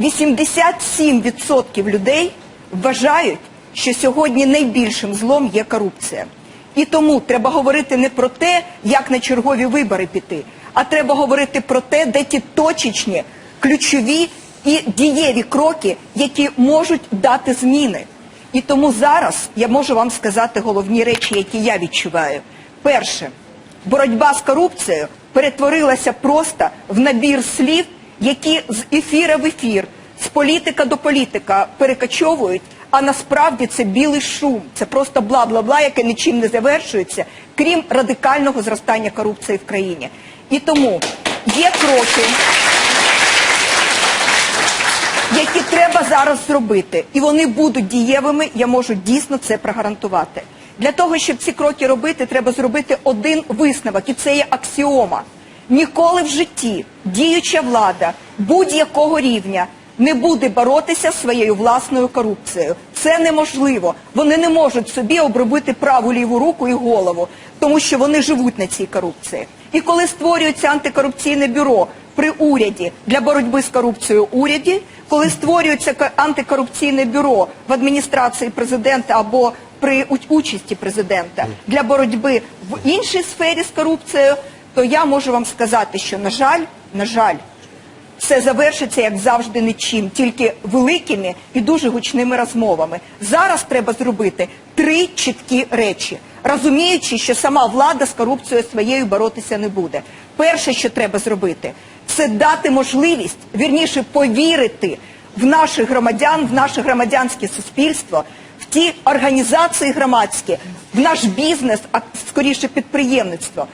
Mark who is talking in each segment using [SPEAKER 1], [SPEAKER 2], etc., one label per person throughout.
[SPEAKER 1] 87% людей вважають, що сьогодні найбільшим злом є корупція. І тому треба говорити не про те, як на чергові вибори піти, а треба говорити про те, де ті точечні, ключові і дієві кроки, які можуть дати зміни. І тому зараз я можу вам сказати головні речі, які я відчуваю. Перше, боротьба з корупцією перетворилася просто в набір слів, які з ефіра в ефір, з політика до політика перекачовують, а насправді це білий шум, це просто бла-бла-бла, яке нічим не завершується, крім радикального зростання корупції в країні. І тому є кроки які треба зараз зробити, і вони будуть дієвими, я можу дійсно це прогарантувати. Для того, щоб ці кроки робити, треба зробити один висновок, і це є аксіома. Ніколи в житті діюча влада будь-якого рівня не буде боротися своєю власною корупцією. Це неможливо. Вони не можуть собі обробити праву ліву руку і голову, тому що вони живуть на цій корупції. І коли створюється антикорупційне бюро при уряді для боротьби з корупцією уряді, коли створюється антикорупційне бюро в адміністрації президента або при участі президента для боротьби в іншій сфері з корупцією, то я можу вам сказати, що на жаль, на жаль, все завершиться, як завжди, нічим, тільки великими і дуже гучними розмовами. Зараз треба зробити три чіткі речі, розуміючи, що сама влада з корупцією своєю боротися не буде. Перше, що треба зробити, це дати можливість, вірніше, повірити в наших громадян, в наше громадянське суспільство, в ті організації громадські, в наш бізнес, а скоріше підприємництво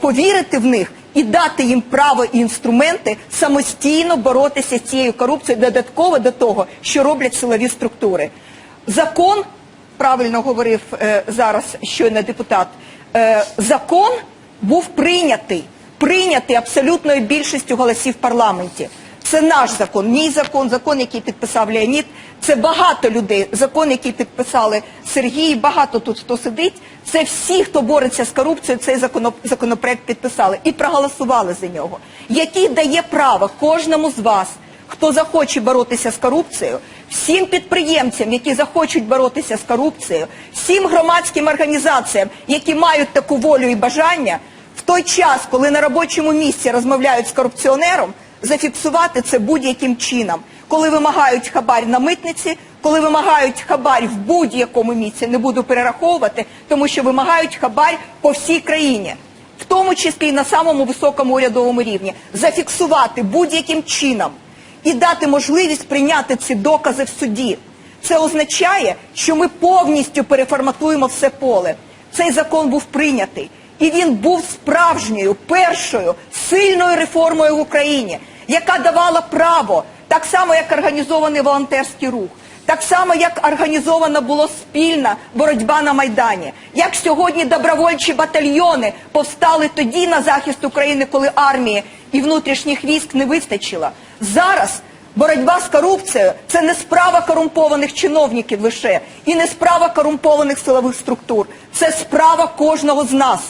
[SPEAKER 1] повірити в них і дати їм право і інструменти самостійно боротися з цією корупцією додатково до того, що роблять силові структури. Закон, правильно говорив е, зараз щойно депутат, е, закон був прийнятий, прийнятий абсолютною більшістю голосів в парламенті. Це наш закон, мій закон, закон, який підписав Леонід. Це багато людей. Закон, який підписали Сергій, багато тут хто сидить. Це всі, хто бореться з корупцією, цей законопроект підписали і проголосували за нього, який дає право кожному з вас, хто захоче боротися з корупцією, всім підприємцям, які захочуть боротися з корупцією, всім громадським організаціям, які мають таку волю і бажання, в той час, коли на робочому місці розмовляють з корупціонером, зафіксувати це будь-яким чином. Коли вимагають хабар на митниці, коли вимагають хабар в будь-якому місці, не буду перераховувати, тому що вимагають хабар по всій країні, в тому числі і на самому високому урядовому рівні, зафіксувати будь-яким чином і дати можливість прийняти ці докази в суді. Це означає, що ми повністю переформатуємо все поле. Цей закон був прийнятий. І він був справжньою першою сильною реформою в Україні, яка давала право, так само як організований волонтерський рух, так само як організована була спільна боротьба на Майдані, як сьогодні добровольчі батальйони повстали тоді на захист України, коли армії і внутрішніх військ не вистачило. Зараз Боротьба з корупцією це не справа корумпованих чиновників лише і не справа корумпованих силових структур. Це справа кожного з нас.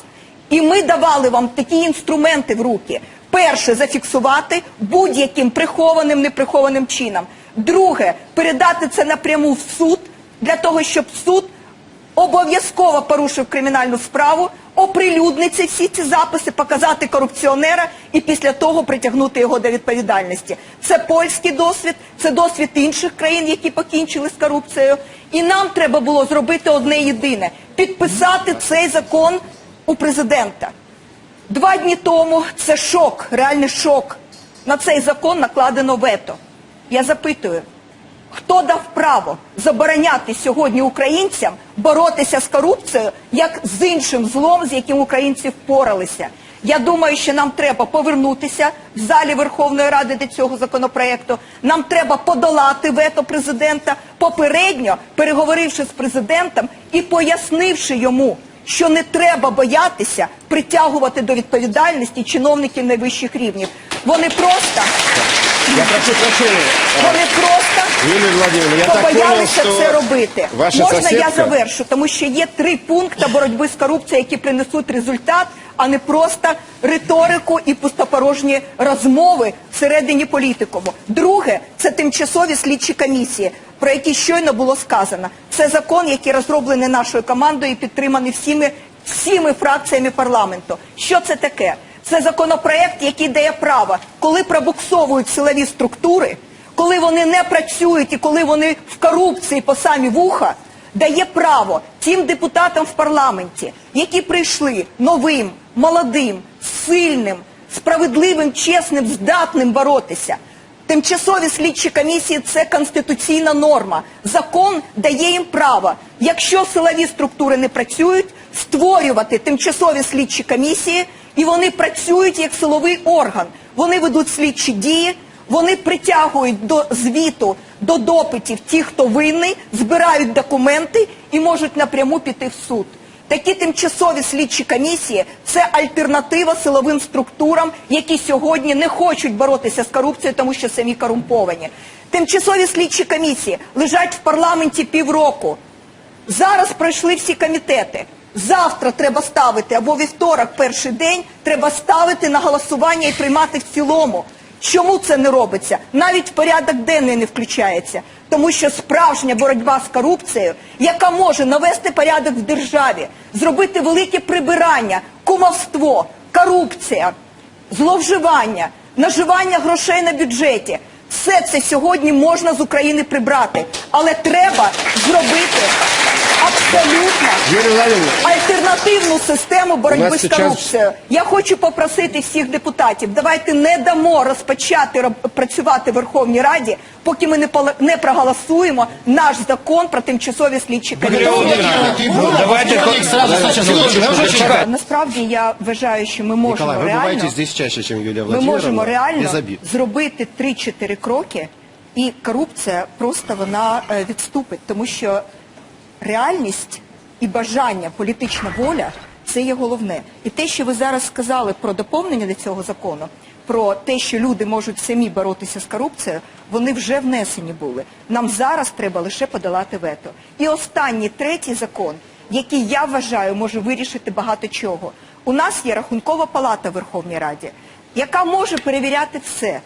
[SPEAKER 1] І ми давали вам такі інструменти в руки. Перше зафіксувати будь-яким прихованим, неприхованим чином. Друге передати це напряму в суд для того, щоб суд обов'язково порушив кримінальну справу, оприлюднити всі ці записи, показати корупціонера і після того притягнути його до відповідальності. Це польський досвід, це досвід інших країн, які покінчили з корупцією. І нам треба було зробити одне єдине підписати цей закон у президента. Два дні тому це шок, реальний шок. На цей закон накладено вето. Я запитую, хто дав право забороняти сьогодні українцям боротися з корупцією як з іншим злом, з яким українці впоралися? Я думаю, що нам треба повернутися в залі Верховної Ради до цього законопроекту. Нам треба подолати вето президента, попередньо переговоривши з президентом і пояснивши йому, що не треба боятися притягувати до відповідальності чиновників найвищих рівнів. Вони просто,
[SPEAKER 2] Я прошу прощения.
[SPEAKER 1] вони просто
[SPEAKER 2] Юлия Владимировна, я так понял,
[SPEAKER 1] побоялися
[SPEAKER 2] что
[SPEAKER 1] це робити.
[SPEAKER 2] ваша
[SPEAKER 1] Можна я
[SPEAKER 2] соседка...
[SPEAKER 1] завершу, тому що є три пункти боротьби з корупцією, які принесуть результат, а не просто риторику і пустопорожні розмови всередині політикуму. Друге, це тимчасові слідчі комісії, про які щойно було сказано. Це закон, який розроблений нашою командою і підтриманий всіми, всіми фракціями парламенту. Що це таке? Це законопроект, який дає право, коли пробуксовують силові структури, коли вони не працюють і коли вони в корупції по самі вуха, дає право тим депутатам в парламенті, які прийшли новим, молодим, сильним, справедливим, чесним, здатним боротися. Тимчасові слідчі комісії це конституційна норма. Закон дає їм право, якщо силові структури не працюють, створювати тимчасові слідчі комісії, і вони працюють як силовий орган. Вони ведуть слідчі дії, вони притягують до звіту, до допитів ті, хто винний, збирають документи і можуть напряму піти в суд. Такі тимчасові слідчі комісії це альтернатива силовим структурам, які сьогодні не хочуть боротися з корупцією, тому що самі корумповані. Тимчасові слідчі комісії лежать в парламенті півроку. Зараз пройшли всі комітети. Завтра треба ставити або вівторок, перший день, треба ставити на голосування і приймати в цілому. Чому це не робиться? Навіть в порядок денний не включається. Тому що справжня боротьба з корупцією, яка може навести порядок в державі, зробити велике прибирання, кумовство, корупція, зловживання, наживання грошей на бюджеті. Все це сьогодні можна з України прибрати, але треба зробити абсолютно. Альтернативну систему боротьби з корупцією. Я хочу попросити всіх депутатів, давайте не дамо розпочати працювати в Верховній Раді, поки ми не, не проголосуємо наш закон про тимчасові слідчі комісії.
[SPEAKER 2] давайте...
[SPEAKER 1] Насправді я вважаю, що ми можемо реально
[SPEAKER 2] чаще, чем
[SPEAKER 1] ми можемо реально зробити 3-4 кроки, і корупція просто вона е, відступить, тому що реальність і бажання, політична воля це є головне. І те, що ви зараз сказали про доповнення до цього закону, про те, що люди можуть самі боротися з корупцією, вони вже внесені були. Нам зараз треба лише подолати вето. І останній третій закон, який я вважаю може вирішити багато чого. У нас є рахункова палата в Верховній Раді, яка може перевіряти все,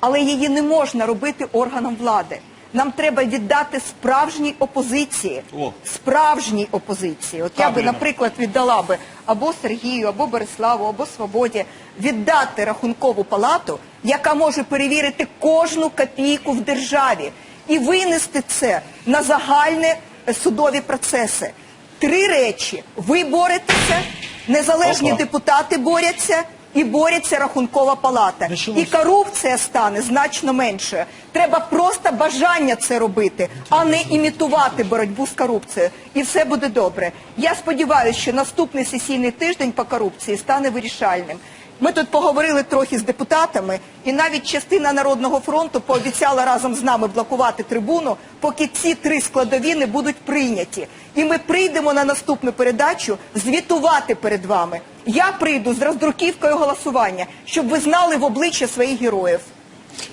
[SPEAKER 1] але її не можна робити органом влади. Нам треба віддати справжній опозиції, справжній опозиції. От я би, наприклад, віддала би або Сергію, або Бориславу, або Свободі віддати рахункову палату, яка може перевірити кожну копійку в державі і винести це на загальні е, судові процеси. Три речі: ви боретеся, незалежні депутати борються. І бореться рахункова палата. І корупція стане значно меншою. Треба просто бажання це робити, а не імітувати боротьбу з корупцією. І все буде добре. Я сподіваюся, що наступний сесійний тиждень по корупції стане вирішальним. Ми тут поговорили трохи з депутатами, і навіть частина Народного фронту пообіцяла разом з нами блокувати трибуну, поки ці три складові не будуть прийняті. І ми прийдемо на наступну передачу звітувати перед вами. Я прийду з роздруківкою голосування, щоб ви знали в обличчя своїх героїв.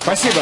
[SPEAKER 2] Спасибо.